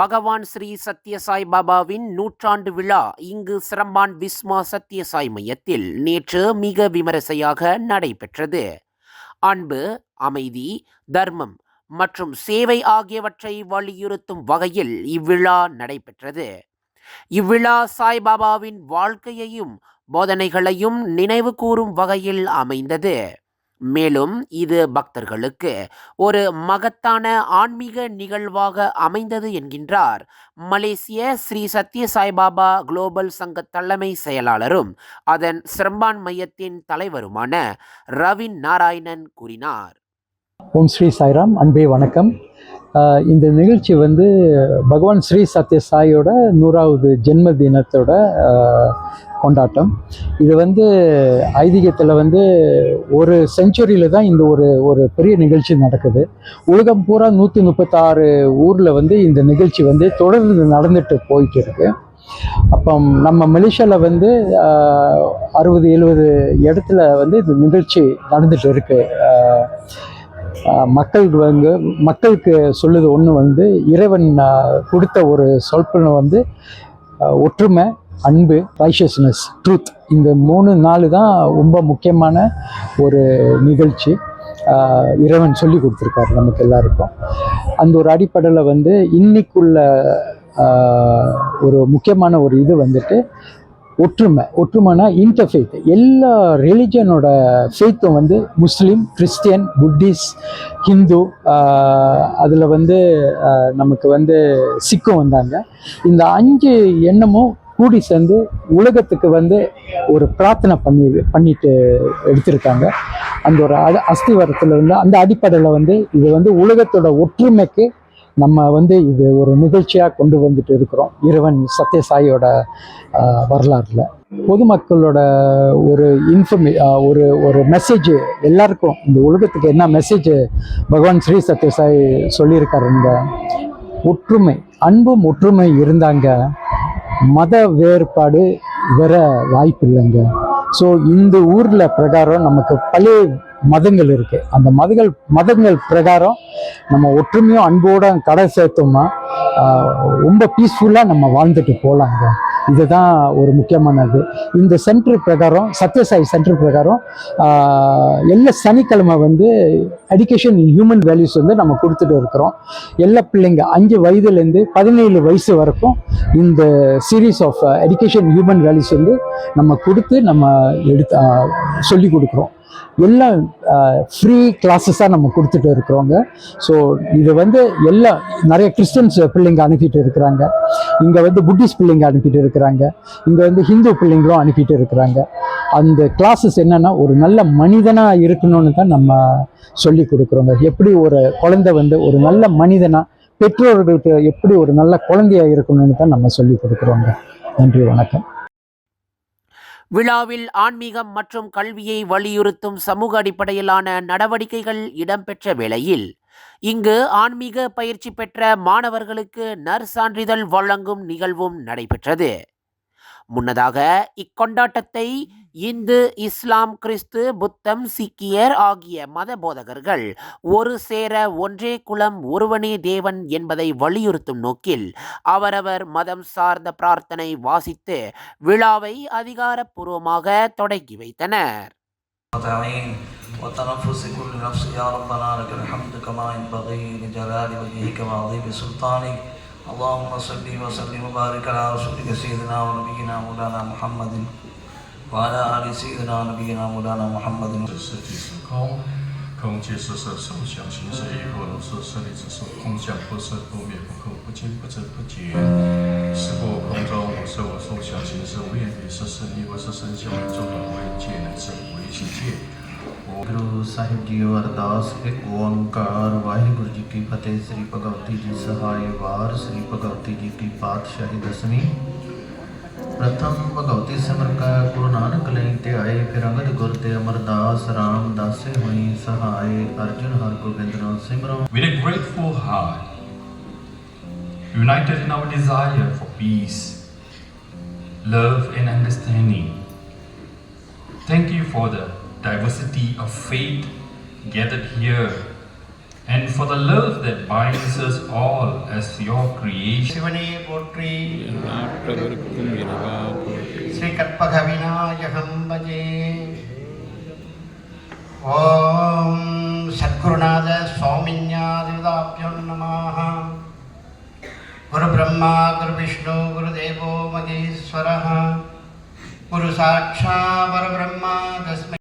பகவான் ஸ்ரீ சத்யசாய் பாபாவின் நூற்றாண்டு விழா இங்கு சிரம்பான் விஸ்மா சத்யசாய் மையத்தில் நேற்று மிக விமரிசையாக நடைபெற்றது. அன்பு அமைதி தர்மம் மற்றும் சேவை ஆகியவற்றை வலியுறுத்தும் வகையில் இவ்விழா நடைபெற்றது. இவ்விழா சாய்பாபாவின் வாழ்க்கையையும் போதனைகளையும் நினைவு கூறும் வகையில் அமைந்தது. மேலும் இது பக்தர்களுக்கு ஒரு மகத்தான ஆன்மீக நிகழ்வாக அமைந்தது என்கின்றார். மலேசிய ஸ்ரீ சத்ய சாய்பாபா குளோபல் சங்க தலைமை செயலாளரும் அதன் சிரம்பான் மையத்தின் தலைவருமான ரவின் நாராயணன் கூறினார். ஓம் ஸ்ரீ சாய்ராம் அன்பே வணக்கம். இந்த நிகழ்ச்சி வந்து பகவான் ஸ்ரீ சத்ய சாயோட நூறாவது ஜென்ம தினத்தோட கொண்டாட்டம். இது வந்து ஐதீகத்தில் வந்து ஒரு செஞ்சுரியில் தான் இந்த ஒரு ஒரு பெரிய நிகழ்ச்சி நடக்குது. உலகம் பூரா நூற்றி முப்பத்தாறு ஊரில் வந்து இந்த நிகழ்ச்சி வந்து தொடர்ந்து நடந்துட்டு போயிட்டு இருக்கு அப்போ நம்ம மலேசியாவில் வந்து அறுபது எழுபது இடத்துல வந்து இந்த நிகழ்ச்சி நடந்துட்டு இருக்கு. மக்கள் வந்து மக்களுக்கு சொல்லுது ஒன்று வந்து இறைவன் கொடுத்த ஒரு சொற்பனை வந்து ஒற்றுமை அன்பு ரைஷியஸ்னஸ் ட்ரூத் இந்த மூணு நாள் தான் ரொம்ப முக்கியமான ஒரு நிகழ்ச்சி இறைவன் சொல்லி கொடுத்துருக்காரு நமக்கு எல்லாருக்கும். அந்த ஒரு அடிப்படையில் வந்து இன்னைக்குள்ள ஒரு முக்கியமான ஒரு இது வந்துட்டு ஒற்றுமை ஒற்றுமைனா இன்டர்ஃபெய்த் எல்லா ரிலிஜனோட ஃபெய்த்தும் வந்து முஸ்லீம் கிறிஸ்டியன் புத்திஸ் ஹிந்து அதில் வந்து நமக்கு வந்து சிக்கும் வந்தாங்க. இந்த அஞ்சு எண்ணமும் கூடி சேர்ந்து உலகத்துக்கு வந்து ஒரு பிரார்த்தனை பண்ணி பண்ணிட்டு எடுத்திருக்காங்க. அந்த ஒரு அஸ்திவாரத்தில் வந்து அந்த அடிப்படையில் வந்து இது வந்து உலகத்தோட ஒற்றுமைக்கு நம்ம வந்து இது ஒரு நிகழ்ச்சியாக கொண்டு வந்துட்டு இருக்கிறோம் இறைவன் சத்யசாயோட ஆஹ், வரலாறுல. பொதுமக்களோட ஒரு இன்ஃபர்மே ஒரு ஒரு மெசேஜ் எல்லாருக்கும் இந்த உலகத்துக்கு என்ன மெசேஜ் பகவான் ஸ்ரீ சத்யசாய் சொல்லியிருக்காருங்க ஒற்றுமை அன்பும் ஒற்றுமை இருந்தாங்க. மத வேறுபாடு வர வாய்ப்பு இல்லைங்க ஸோ இந்த ஊரில் பிரகாரம் நமக்கு பழைய மதங்கள் இருக்கு. அந்த மதங்கள் மதங்கள் பிரகாரம் நம்ம ஒற்றுமையும் அன்போட கடை சேர்த்தோம்னா ரொம்ப பீஸ்ஃபுல்லாக நம்ம வாழ்ந்துட்டு போகலாங்க இதுதான் ஒரு முக்கியமானது. இந்த சென்டர் பிரகாரம் சத்யசாய் சென்டர் பிரகாரம் எல்லா சனிக்கிழமை வந்து எஜுகேஷன் ஹியூமன் வேல்யூஸ் வந்து நம்ம கொடுத்துட்டு இருக்கிறோம். எல்லா பிள்ளைங்க அஞ்சு வயதுலேருந்து பதினேழு வயசு வரைக்கும் இந்த series of education human values வந்து நம்ம கொடுத்து நம்ம எடுத்து சொல்லி கொடுக்குறோம். எல்லாம் ஃப்ரீ கிளாஸஸாக நம்ம கொடுத்துட்டு இருக்கிறோங்க. ஸோ இது வந்து எல்லா நிறைய கிறிஸ்டியன்ஸ் பிள்ளைங்க அனுப்பிட்டு இருக்கிறாங்க. இங்கே வந்து புத்திஸ்ட் பிள்ளைங்க அனுப்பிட்டு இருக்கிறாங்க. இங்கே வந்து ஹிந்து பிள்ளைங்களும் அனுப்பிட்டு இருக்கிறாங்க. அந்த கிளாஸஸ் என்னென்னா ஒரு நல்ல மனிதனாக இருக்கணும்னு தான் நம்ம சொல்லி கொடுக்குறோங்க. எப்படி ஒரு குழந்தை வந்து ஒரு நல்ல மனிதனாக பெற்றோர்களுக்கு எப்படி ஒரு நல்ல குழந்தையாக இருக்கணும்னு தான் நம்ம சொல்லி கொடுக்குறோங்க. நன்றி வணக்கம். விழாவில் ஆன்மீகம் மற்றும் கல்வியை வலியுறுத்தும் சமூக அடிப்படையிலான நடவடிக்கைகள் இடம்பெற்ற வேளையில் இங்கு ஆன்மீக பயிற்சி பெற்ற மாணவர்களுக்கு நற்சான்றிதழ் வழங்கும் நிகழ்வும் நடைபெற்றது. முன்னதாக இக்கொண்டாட்டத்தை இந்து இஸ்லாம் கிறிஸ்து புத்தம் சீக்கியர் ஆகிய மத போதகர்கள் ஒரு சேர ஒன்றே குலம் ஒருவனே தேவன் என்பதை வலியுறுத்தும் நோக்கில் அவரவர் மதம் சார்ந்த பிரார்த்தனை வாசித்து விழாவை அதிகாரப்பூர்வமாக தொடங்கி வைத்தனர் تعين وتنفس كل نفس يا ربنا لك الحمد كما ينبغي لجلال وجهك وعظيم سلطانك اللهم صل وسلم وبارك على رسولك سيدنا ونبينا مولانا محمد وعلى ال سيدنا ونبينا مولانا محمد 是即是空，空即是色，受想行识亦或如是，舍利子是空相，不生不灭，不垢不净，不知不觉。是故空中无色，无受想行识，无眼与是是，亦或是身相，诸法为界，乃至为世界。 ਗੁਰੂ ਸਾਹਿਬ ਜੀ ਅਰਦਾਸ ਇੱਕ ਓੰਕਾਰ ਵਾਹਿਗੁਰੂ ਜੀ ਕੀ ਫਤਿਹ ਸ੍ਰੀ ਭਗਵਤੀ ਜੀ ਸਹਾਇ ਵਾਰ ਸ੍ਰੀ ਭਗਵਤੀ ਜੀ ਕੀ ਪਾਤਸ਼ਾਹੀ ਦਸਵੀਂ ਪ੍ਰਥਮ ਭਗਵਤੀ ਸਿਮਰ ਕਾ ਗੁਰੂ ਨਾਨਕ ਲਈ ਤੇ ਆਏ ਫਿਰ ਅੰਗਦ ਗੁਰ ਤੇ ਅਮਰਦਾਸ ਰਾਮ ਦਾਸੇ ਹੋਈ ਸਹਾਇ ਅਰਜੁਨ ਹਰ ਗੋਬਿੰਦ ਨਾਮ ਸਿਮਰੋ With a grateful heart, united in our desire for peace, love, and understanding, thank you for the diversity of faith gathered here and for the love that binds us all as your creation. சிவனே போற்றி. நாட்டவருக்கும் இறைவா போற்றி ஸ்ரீ கற்பக விநாயகம் பஜே. ஓம் சத்குருநாத சுவாமிஞாதிதாபியோ நமாக குரு பிரம்மா குரு விஷ்ணு குரு தேவோ மகேஸ்வர குரு சாட்சா பரபிரம்மா தஸ்மை.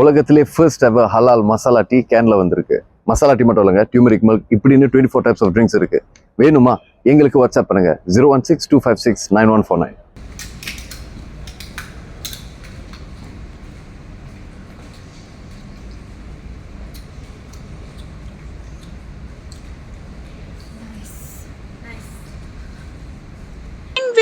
உலகத்திலே first ever ஹலால் மசாலா டீ கேன்ல வந்திருக்கு. மசாலா டீ மட்டும் இல்லைங்க டியூமரிக் மில்க் இப்படின்னு twenty four types of drinks இருக்கு. வேணுமா? எங்களுக்கு வாட்ஸ்அப் பண்ணுங்க. Zero one six two five six nine one four nine